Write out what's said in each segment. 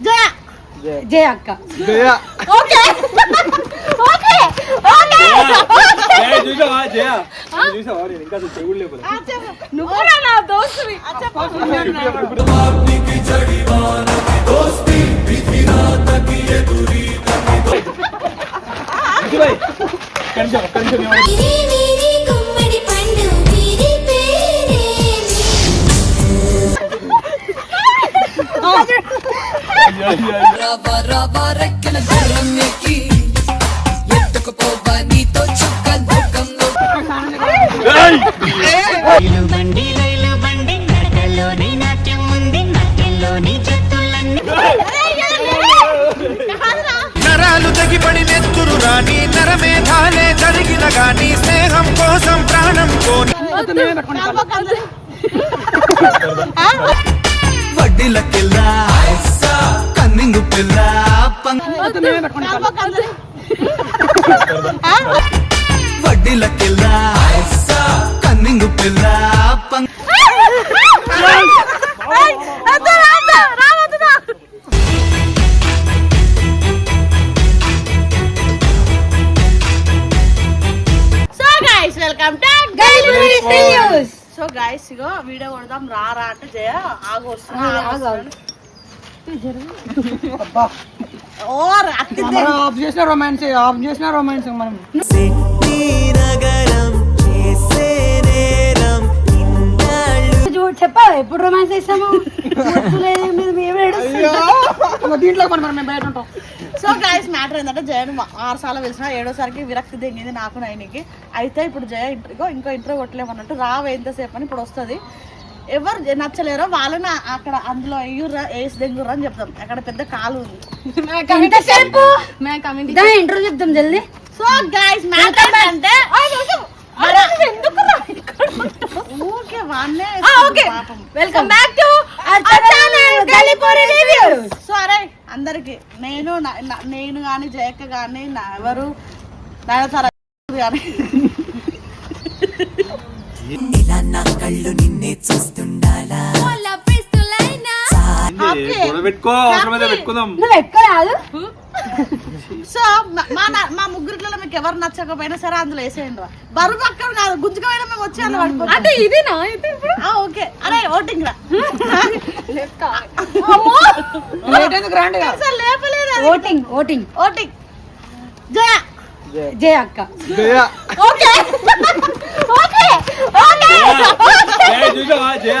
జయ. జయ. అక్క. Jaya. Okay. Okay. Okay. Jaya. చూసావా? జయ. చూసావా? నేను ఇంకా అసలు చెవుడు లేకపోతే. నువ్వు కూడా నా దోస్తువి. బాయ్ కనిషం నరాలు తెగిపడి నెత్తురు రాని నరమేధాలే జరిగిన గాని స్నేహం కోసం ప్రాణం కోని వడ్డీలకెల్లా కన్నింగు పిల్ల కన్నింగు పిల్ల సో గైస్ ఇగో వీడియో కొడదాం రారా అంటే జయ ఆగు ఆఫ్ చేసిన రొమాన్స్ ఆఫ్ చేసిన రొమాన్స్ మనం. నగరం చేసే నేరం చూ- చెప్పాలి ఎప్పుడు రొమాన్స్ ఏడుస్తున్నాం. దీంట్లో మనం మనం బయట ఉంటాం. సో గైస్ మ్యాటర్ ఏంటంటే జయను ఆరు సార్లు పిలిచిన ఏడోసారికి విరక్తి దిగింది నాకు నైనికి. అయితే ఇప్పుడు జయ ఇంటర్గో ఇంకో ఇంటర్వ్యూ కొట్టలేమన్నట్టు రావు ఎంతసేపు అని ఇప్పుడు వస్తుంది. ఎవరు నచ్చలేరో వాళ్ళని అక్కడ అందులో ఎయ్యుర్రా వేసి దెంగుర్రా అని చెప్తాం. అక్కడ పెద్ద కాలు ఉంది. ఇంటర్వ్యూ చెప్తాం జల్దీ. సో గైస్ మ్యాటర్ పాపం. Welcome back to Galipuri reviews so అరే అందరికి నేను నేను కానీ జయక్క కానీ నా ఎవరు? నయనతార కానీ ఇలా నా కళ్ళు నిన్నే చూస్తుండాలా పెట్టుకో అవసరమైతే పెట్టుకుందాం. నువ్వు ఎక్కడ రాదు సో మా- మా నా- మా ముగ్గురిలో మీకు ఎవరు నచ్చకపోయినా సరే అందులో వేసేయండి రా. బరువు పక్కన కాదు గుంజుకపోయినా మేము వచ్చి అందులో పడిపోతాం. అంటే ఇది నా అయితే ఇప్పుడు? ఓకే. అరే ఓటింగ్ రా. లేపలేదు. Voting voting. Voting. Jaya. Jaya. అక్క. Jaya. Okay. Okay. Okay. Jaya.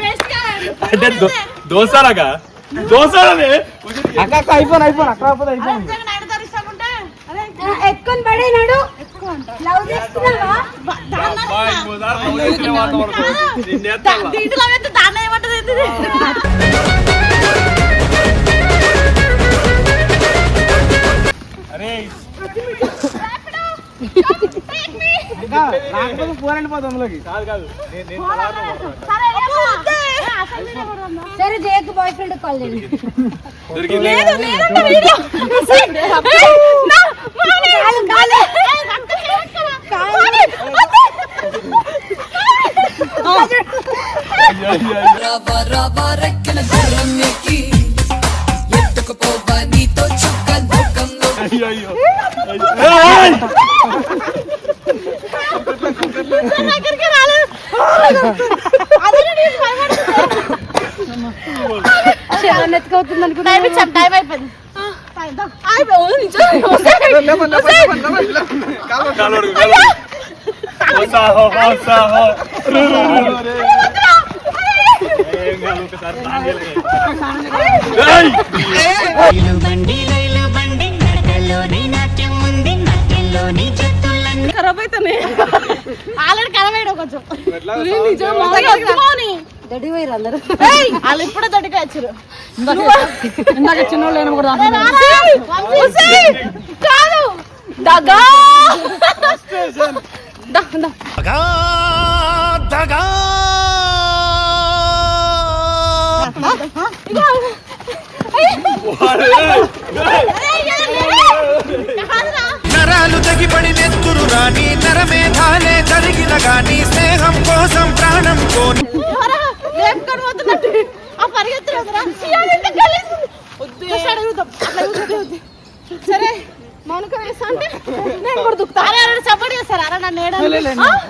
waste గా. అంటే దోసారాగా? దోసారని? అక్క ఐఫోన్ ఐఫోన్ అక్కడ నిజంగా నైన్తార ఇస్తామంటే, అరే, ఎక్కువ పడేనాడు ఎక్కువ అంట. లవ్ చేస్తున్నావా బ- దాన్న నిన్నే దా- దీంట్లో దాన్న ఏమంటది? అరే ఫోన్ వెళ్ళిపోతాం అందులోకి కాదు కాదు. సరే, జయకు బాయ్ ఫ్రెండ్ కాల్ చేయండి లేదు, లేదంట వీడియో. ఏయ్, నా, మానే. ఏయ్, రక్తం చేస్తారా? మానే, వద్దే. అయ్యో, అయ్యో, అయ్యో. అయ్యో, అయ్యో. ఏయ్! నా దగ్గరికి రాలేదు. అదే నేను భయపడుతున్నా. ఎత్తుకవుతుంది అనుకున్నా టైం ఇచ్చాం, టైం అయిపోయింది టైం దా. అయిపోయింది. నిజం. కాలు పడుకో, కాలు ఖరాబ్ అవుతానే ఆల్రెడీ కలవేయడం కొంచెం. దడి పోయిరు అందరు. వాళ్ళు ఇప్పుడే దొడ్డికి వచ్చారు ఇందాక చిన్నోళ్ళు లేని కూడా కాదు! దగ్గా దగా దగా నరాలు తెగిపడి నెత్తురు రాని నరమేధాలే జరిగిన గాని స్నేహం కోసం ప్రాణం కోని. సరే మౌనిక వేస్తా అంటే నేను కూడా దుక్కుతా.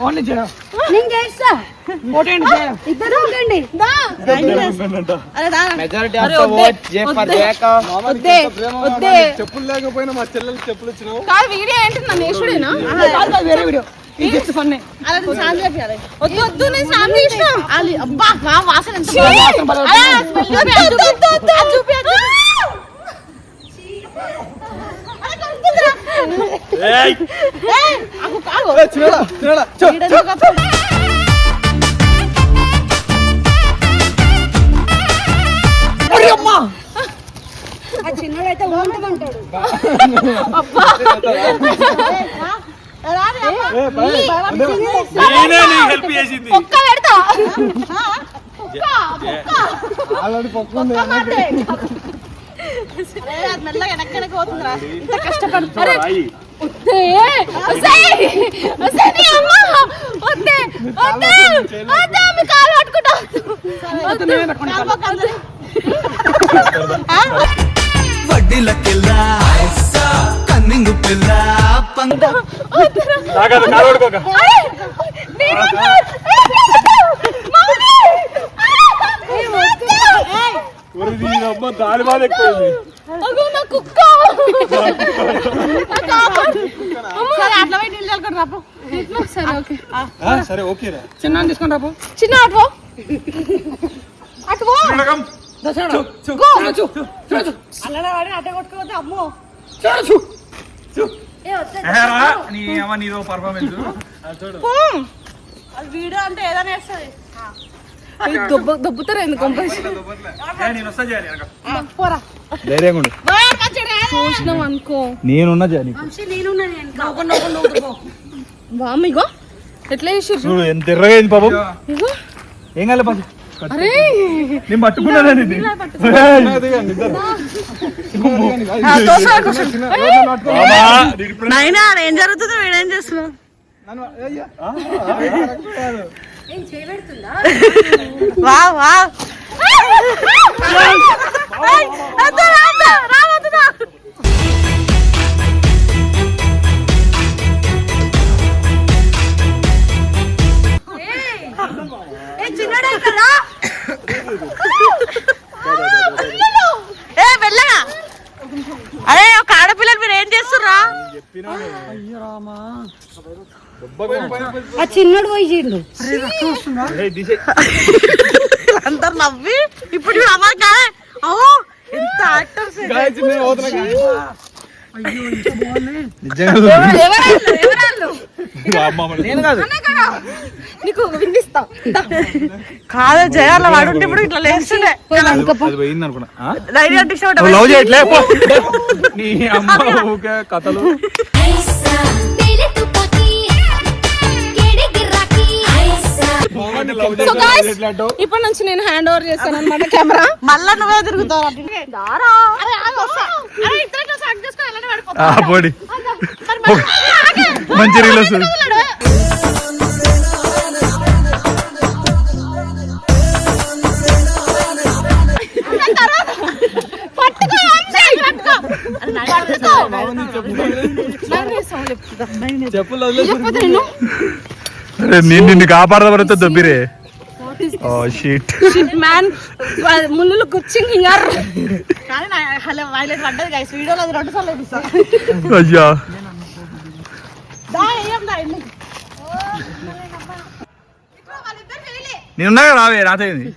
ఓన్లీ చేయడం నేను చేస్తా. ఓటేండి ఇద్దరు ఓటండి అరే దా. మెజారిటీ ఆఫ్ ద ఓట్ జే ఫర్ జేక వద్దే వద్దే. చెప్పులు లేకపోయినా మా చెల్లెలు చెప్పులు ఇచ్చినావు కాదు వీడియో ఏంటి నన్ను వేసుడేనా వేరే వీడియో. ఇది జస్ట్ ఫన్నే. అరే నువ్వు సాయం చేయాలి. వద్దు వద్దు నేను సాయం చేసిన అది అబ్బా మా వాసన ఎంత చూపి, అది చూపి, అది చూపి, అది చూపి. అరే, కలుపుతుందిరా. ఏయ్! ఏయ్, ఆగు, ఆగు. చిన్నడా చిన్నడా వీడెందుకు వస్తాడు? ఆ చిన్నడైతే నీకు హెల్ప్ చేసింది. ఒక్క పెడతా. ఆల్రెడీ అది మెల్లగా వెనక్కి పోతుందిరా. ఇంత కష్టపడుతున్నా. వద్దే వస్తే వస్తే నీ అమ్మ. వద్దే వద్దే వద్దే మీ కాలు పట్టుకుంటా. వడ్డీలకెల్లా కన్నింగు పిల్ల దీని బాధ ఎక్కువైంది. కుక్క. అట్లా రాపు సరే ఓకే సరే ఓకేరా చిన్న తీసుకొని రాపు చిన్న అటు పో. అటు వీడియో అంటే ఏదైనా వేస్తుంది దొబ్బుతారా ఎందుకు ధైర్యంగా. చూసినాం అనుకో. నేనున్నా వామిగో ఎట్లా చేసి చూడు ఎంత ఎర్రగా అయింది పాపం. ఏం కాలే పాపం. అరే. నేను పట్టుకున్నాను ఇది నాయనా ఏం జరుగుతుందో వీడేం చేస్తున్నావు వా వా చేస్తుర్రా? ఆ చిన్నడు పోయి చీడు అందరు నవ్వి ఇప్పుడు అమ్మాయి కాదే ఎంత యాక్టర్స్ కాదు. నీకు వినిపిస్తా. కాదు జయాల వాడుంటే ఇప్పుడు ఇట్లా లేస్తుండే ఇప్పటి నుంచి నేను హ్యాండ్ ఓవర్ చేస్తాను అనమాట కెమెరా. మళ్ళా నువ్వే తిరుగుతావు ఇటు. అరే, ఆగు, వస్తా. అరే, ఇద్దరు ఇట్లా సాగు చేసుకొని అలానే పడిపోతా. ఆ, పోడి మరి మళ్ళీ- ఆగే. మంచి రీల్ వస్తుంది వదలడు. పట్టుకో, వంశీ, పట్టుకో. అరే, నాయనా, చెప్పులు చెప్పదు నేను నిన్ను కాపాడదామని దొబ్బిరే ఓ షీట్ మ్యాన్ ముళ్ళు కానీ హలో వైలెట్ పడ్డది గైస్ వీడియోలో అది రెండు సార్లు అయ్యా దా ఏం దా ఎన్ని నేనున్నా రావే నాతో ఏంది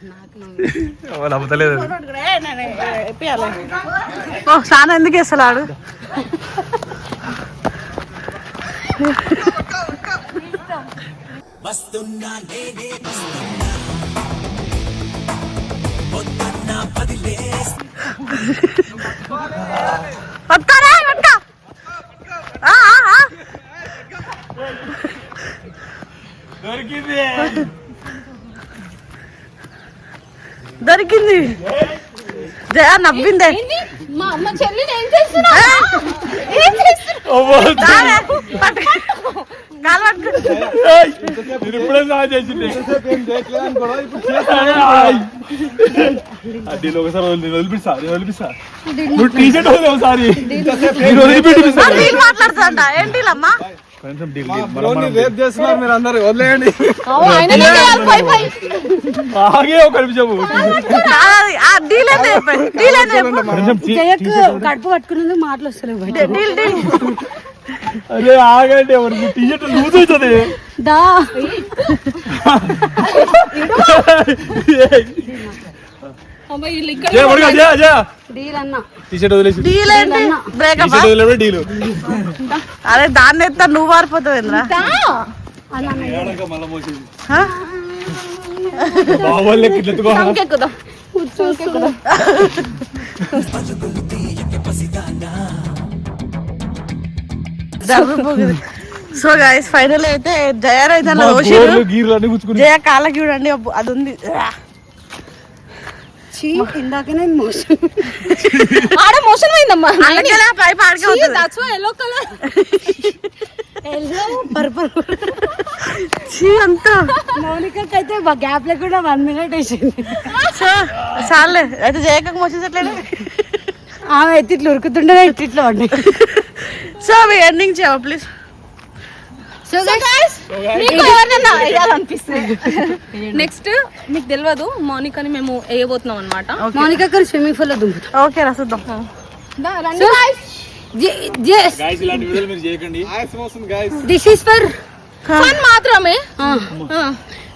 నమ్మతలేదు ఓ చాలా ఎందుకు వేస్తలాడు పట్టుకోరా, పట్టుకో. ఆ, ఆ, ఆ. దొరికింది దొరికింది జయ నవ్విందే మా అమ్మ చెల్లిని ఏం చేస్తున్నా ఇప్పుడే చేసింది. ఒకసారి వదిలిపిస్తా నేను వదిలిపిస్తా. నువ్వు టీ షర్ట్ ఒకసారి. ఏంటి అమ్మా రేప్ చేస్తున్నారు మీరు అందరు వదిలేయండి. ఆగే ఒక నిమిషము కడుపు పట్టుకున్నందుకు మాటలు వస్తలేవు అరే ఆగండి లూజ్ అవుతుంది. దా. అరే దాన్ని ఎత్తా నువ్వు మారిపోతావు ఇంద్రా? సో గైస్ ఫైనల్ అయితే జయ అయితే మా రోషిరు గోర్లు గీర్లు అన్ని గుచ్చుకుని. జయ కాళ్ళకి చూడండి అది ఉంది చీ ఇందాకనే మోసం ఆడ మోషన్ అవుతుంది ఎల్లో కలర్ పర్పల్ చీ అంతా. మౌనికకి అయితే గ్యాప్ లేకుండా వన్ మినిట్ వేసింది. సో చాలే. అయితే జయకకు మోసేసట్లేదు ఆమె అయితే ఇట్లా ఉరుకుతుండే ఇట్లా పడ్డాయి సో మీ ఎండింగ్ చేయవా ప్లీజ్ సో మీకు వేయాలనిపిస్తుంది నెక్స్ట్ మీకు తెలియదు మౌనికని మేము వేయబోతున్నాం అనమాట మౌనిక గారు స్విమ్మింగ్ పూల్లో దుంకుతాం ఓకే రా చూద్దాం. దిస్ ఈస్ ఫర్ ఫన్ మాత్రమే.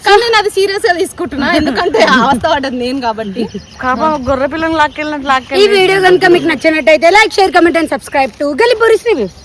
కానీ నేను అది సీరియస్గా తీసుకుంటున్నా. ఎందుకంటే అవస్థ పడ్డది నేను కాబట్టి. కాపా గొర్రె పిల్లని లాక్కెళ్ళినట్టు ఈ లాక్కెళ్ళి వీడియో కనుక మీకు నచ్చినట్టయితే like share comment and subscribe to Galipuri reviews.